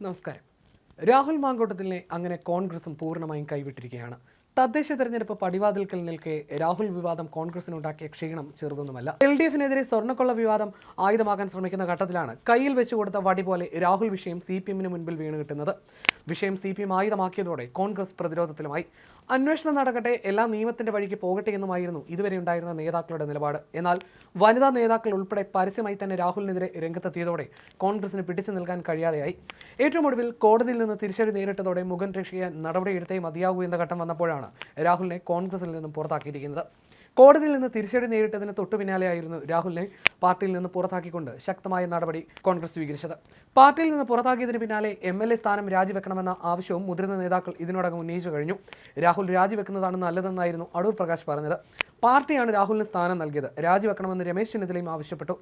നമസ്കാരം. രാഹുൽ മാങ്കോട്ടത്തിലെ അങ്ങനെ കോൺഗ്രസും പൂർണമായും കൈവിട്ടിരിക്കുകയാണ്. തദ്ദേശ തെരഞ്ഞെടുപ്പ് പടിവാതിൽക്കൽ നിൽക്കെ രാഹുൽ വിവാദം കോൺഗ്രസിനുണ്ടാക്കിയ ക്ഷീണം ചെറുതൊന്നുമല്ല. എൽ ഡി എഫിനെതിരെ സ്വർണക്കൊള്ള വിവാദം ആയുധമാക്കാൻ ശ്രമിക്കുന്ന ഘട്ടത്തിലാണ്. കയ്യിൽ വെച്ചു കൊടുത്ത വടി പോലെ രാഹുൽ വിഷയം സി പി എമ്മിന് മുൻപിൽ വീണ് കിട്ടുന്നത്. വിഷയം സി പി എം ആയുധമാക്കിയതോടെ കോൺഗ്രസ് പ്രതിരോധത്തിലുമായി. അന്വേഷണം നടക്കട്ടെ എല്ലാ നിയമത്തിന്റെ വഴിക്ക് പോകട്ടെ എന്നുമായിരുന്നു ഇതുവരെ ഉണ്ടായിരുന്ന നേതാക്കളുടെ നിലപാട്. എന്നാൽ വനിതാ നേതാക്കൾ ഉൾപ്പെടെ പരസ്യമായി തന്നെ രാഹുലിനെതിരെ രംഗത്തെത്തിയതോടെ കോൺഗ്രസിന് പിടിച്ചു നിൽക്കാൻ കഴിയാതെയായി. ഏറ്റവും ഒടുവിൽ കോടതിയിൽ നിന്ന് തിരിച്ചടി നേരിട്ടതോടെ മുഖം രക്ഷിക്കാൻ നടപടിയെടുത്തേ മതിയാകൂ എന്ന ഘട്ടം വന്നപ്പോഴാണ് രാഹുലിനെ കോൺഗ്രസിൽ നിന്നും പുറത്താക്കിയിരിക്കുന്നത്. കോടതിയിൽ നിന്ന് തിരിച്ചടി നേരിട്ടതിന് തൊട്ടു പിന്നാലെയായിരുന്നു രാഹുലിനെ പാർട്ടിയിൽ നിന്ന് പുറത്താക്കിക്കൊണ്ട് ശക്തമായ നടപടി കോൺഗ്രസ് സ്വീകരിച്ചത്. പാർട്ടിയിൽ നിന്ന് പുറത്താക്കിയതിന് പിന്നാലെ എം എൽ എ സ്ഥാനം രാജിവെക്കണമെന്ന ആവശ്യവും മുതിർന്ന നേതാക്കൾ ഇതിനോടകം ഉന്നയിച്ചു കഴിഞ്ഞു. രാഹുൽ രാജിവെക്കുന്നതാണ് നല്ലതെന്നായിരുന്നു അടൂർ പ്രകാശ് പറഞ്ഞത്. പാർട്ടിയാണ് രാഹുലിന് സ്ഥാനം നൽകിയത്. രാജിവെക്കണമെന്ന് രമേശ് ചെന്നിത്തലയും ആവശ്യപ്പെട്ടു.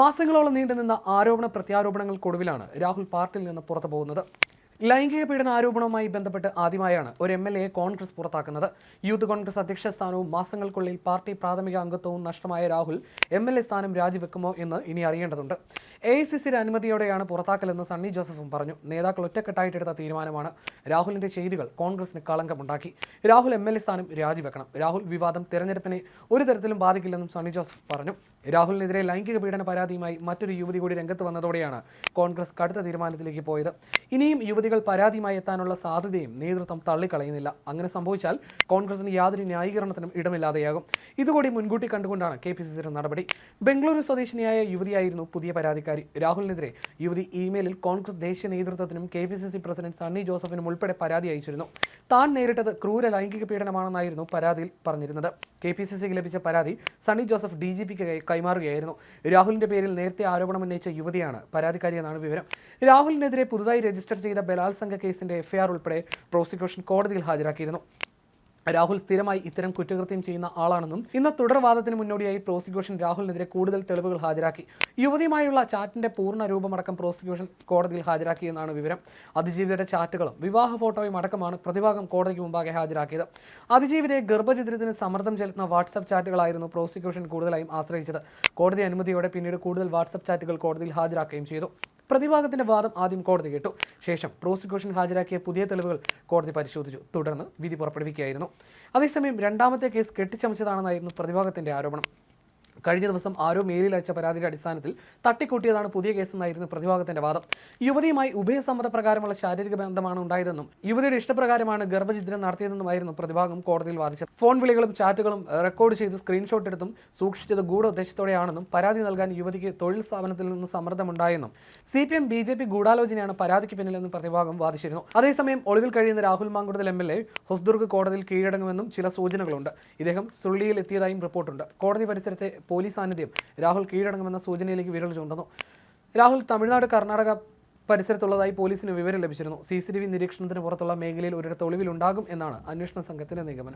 മാസങ്ങളോളം നീണ്ടുനിന്ന ആരോപണ പ്രത്യാരോപണങ്ങൾക്കൊടുവിലാണ് രാഹുൽ പാർട്ടിയിൽ നിന്ന് പുറത്തു പോകുന്നത്. ലൈംഗിക പീഡന ആരോപണവുമായി ബന്ധപ്പെട്ട് ആദ്യമായാണ് ഒരു എം എൽ എയെ കോൺഗ്രസ് പുറത്താക്കുന്നത്. യൂത്ത് കോൺഗ്രസ് അധ്യക്ഷ സ്ഥാനവും മാസങ്ങൾക്കുള്ളിൽ പാർട്ടി പ്രാഥമിക അംഗത്വവും നഷ്ടമായ രാഹുൽ എം എൽ എ സ്ഥാനം രാജിവെക്കുമോ എന്ന് ഇനി അറിയേണ്ടതുണ്ട്. എ ഐ സി സിയുടെ അനുമതിയോടെയാണ് പുറത്താക്കലെന്ന് സണ്ണി ജോസഫും പറഞ്ഞു. നേതാക്കൾ ഒറ്റക്കെട്ടായിട്ടെടുത്ത തീരുമാനമാണ് രാഹുലിന്റെ ചെയ്തികൾ കോൺഗ്രസിന് കളങ്കമുണ്ടാക്കി. രാഹുൽ എം എൽ എ സ്ഥാനം രാജിവെക്കണം. രാഹുൽ വിവാദം തെരഞ്ഞെടുപ്പിനെ ഒരു തരത്തിലും ബാധിക്കില്ലെന്നും സണ്ണി ജോസഫ് പറഞ്ഞു. രാഹുലിനെതിരെ ലൈംഗിക പീഡന പരാതിയുമായി മറ്റൊരു യുവതി കൂടി രംഗത്ത് വന്നതോടെയാണ് കോൺഗ്രസ് കടുത്ത തീരുമാനത്തിലേക്ക് പോയത്. ഇനിയും യുവതികൾ പരാതിയുമായി എത്താനുള്ള സാധ്യതയും നേതൃത്വം തള്ളിക്കളയുന്നില്ല. അങ്ങനെ സംഭവിച്ചാൽ കോൺഗ്രസിന് യാതൊരു ന്യായീകരണത്തിനും ഇടമില്ലാതെയാകും. ഇതുകൂടി മുൻകൂട്ടി കണ്ടുകൊണ്ടാണ് കെ പി സി സിയുടെ നടപടി. ബംഗളൂരു സ്വദേശിനിയായ യുവതിയായിരുന്നു പുതിയ പരാതിക്കാരി. രാഹുലിനെതിരെ യുവതി ഇമെയിലിൽ കോൺഗ്രസ് ദേശീയ നേതൃത്വത്തിനും K P C C president Sunny ജോസഫിനും ഉൾപ്പെടെ പരാതി അയച്ചിരുന്നു. താൻ നേരിട്ടത് ക്രൂര ലൈംഗിക പീഡനമാണെന്നായിരുന്നു പരാതിയിൽ പറഞ്ഞിരുന്നത്. കെ പി സി സിക്ക് ലഭിച്ച പരാതി സണ്ണി ജോസഫ് ഡി ജി പിക്ക് കൈമാറുകയായിരുന്നു. രാഹുലിന്റെ പേരിൽ നേരത്തെ ആരോപണം ഉന്നയിച്ച യുവതിയാണ് പരാതിക്കാരിയെന്നാണ് വിവരം. രാഹുലിനെതിരെ പുതുതായി രജിസ്റ്റർ ചെയ്ത ബലാത്സംഗ കേസിന്റെ എഫ്ഐആർ ഉൾപ്പെടെ പ്രോസിക്യൂഷൻ കോടതിയിൽ ഹാജരാക്കിയിരുന്നു. രാഹുൽ സ്ഥിരമായി ഇത്തരം കുറ്റകൃത്യം ചെയ്യുന്ന ആളാണെന്നും ഇന്ന് തുടർവാദത്തിന് മുന്നോടിയായി പ്രോസിക്യൂഷൻ രാഹുലിനെതിരെ കൂടുതൽ തെളിവുകൾ ഹാജരാക്കി. യുവതിയുമായുള്ള ചാറ്റിന്റെ പൂർണ രൂപമടക്കം പ്രോസിക്യൂഷൻ കോടതിയിൽ ഹാജരാക്കിയെന്നാണ് വിവരം. അതിജീവിതയുടെ ചാറ്റുകളും വിവാഹ ഫോട്ടോയും അടക്കമാണ് പ്രതിഭാഗം കോടതിക്ക് മുമ്പാകെ ഹാജരാക്കിയത്. അതിജീവിതയെ ഗർഭചിത്രത്തിന് സമ്മർദ്ദം ചെലുത്തുന്ന വാട്സപ്പ് ചാറ്റുകളായിരുന്നു പ്രോസിക്യൂഷൻ കൂടുതലായും ആശ്രയിച്ചത്. കോടതി അനുമതിയോടെ പിന്നീട് കൂടുതൽ വാട്സപ്പ് ചാറ്റുകൾ കോടതിയിൽ ഹാജരാക്കുകയും ചെയ്തു. പ്രതിഭാഗത്തിന്റെ വാദം ആദ്യം കോടതി കേട്ടു. ശേഷം പ്രോസിക്യൂഷൻ ഹാജരാക്കിയ പുതിയ തെളിവുകൾ കോടതി പരിശോധിച്ചു. തുടർന്ന് വിധി പുറപ്പെടുവിക്കുകയായിരുന്നു. അതേസമയം രണ്ടാമത്തെ കേസ് കെട്ടിച്ചമച്ചതാണെന്നായിരുന്നു പ്രതിഭാഗത്തിന്റെ ആരോപണം. കഴിഞ്ഞ ദിവസം ആരോ മെയിലിൽ അയച്ച പരാതിയുടെ അടിസ്ഥാനത്തിൽ തട്ടിക്കൂട്ടിയതാണ് പുതിയ കേസെന്നായിരുന്നു പ്രതിഭാഗത്തിന്റെ വാദം. യുവതിയുമായി ഉഭയസമ്മത പ്രകാരമുള്ള ശാരീരിക ബന്ധമാണ് ഉണ്ടായതെന്നും യുവതിയുടെ ഇഷ്ടപ്രകാരമാണ് ഗർഭചിദ്രം നടത്തിയതെന്നുമായിരുന്നു പ്രതിഭാഗം കോടതിയിൽ വാദിച്ചത്. ഫോൺ വിളികളും ചാറ്റുകളും റെക്കോർഡ് ചെയ്ത് സ്ക്രീൻഷോട്ട് എടുത്തും സൂക്ഷിച്ചത് ഗൂഢ ഉദ്ദേശത്തോടെയാണെന്നും പരാതി നൽകാൻ യുവതിക്ക് തൊഴിൽ സ്ഥാപനത്തിൽ നിന്ന് സമ്മർദ്ദമുണ്ടായെന്നും C P M B J P ഗൂഢാലോചനയാണ് പരാതിക്ക് പിന്നിലെന്നും പ്രതിഭാഗം വാദിച്ചിരുന്നു. അതേസമയം ഒളിവിൽ കഴിയുന്ന Rahul Mankoottathil M L A Hosdurg കോടതിയിൽ കീഴടങ്ങുമെന്നും ചില സൂചനകളുണ്ട്. ഇദ്ദേഹം സുള്ളിയിൽ എത്തിയതായും റിപ്പോർട്ടുണ്ട്. കോടതി പരിസരത്തെ പോലീസ് സാന്നിധ്യം. രാഹുൽ കീഴടങ്ങുമെന്ന സൂചനയിലേക്ക് വിരൽ ചൂണ്ടുന്നു. രാഹുൽ തമിഴ്നാട് കർണാടക പരിസരത്തുള്ളതായി പോലീസിന് വിവരം ലഭിച്ചിരുന്നു. സി സി ടി വി നിരീക്ഷണത്തിന് പുറത്തുള്ള മേഖലയിൽ ഒരിടത്ത് ഒളിവിലുണ്ടാകും എന്നാണ് അന്വേഷണ സംഘത്തിന്റെ നിഗമനം.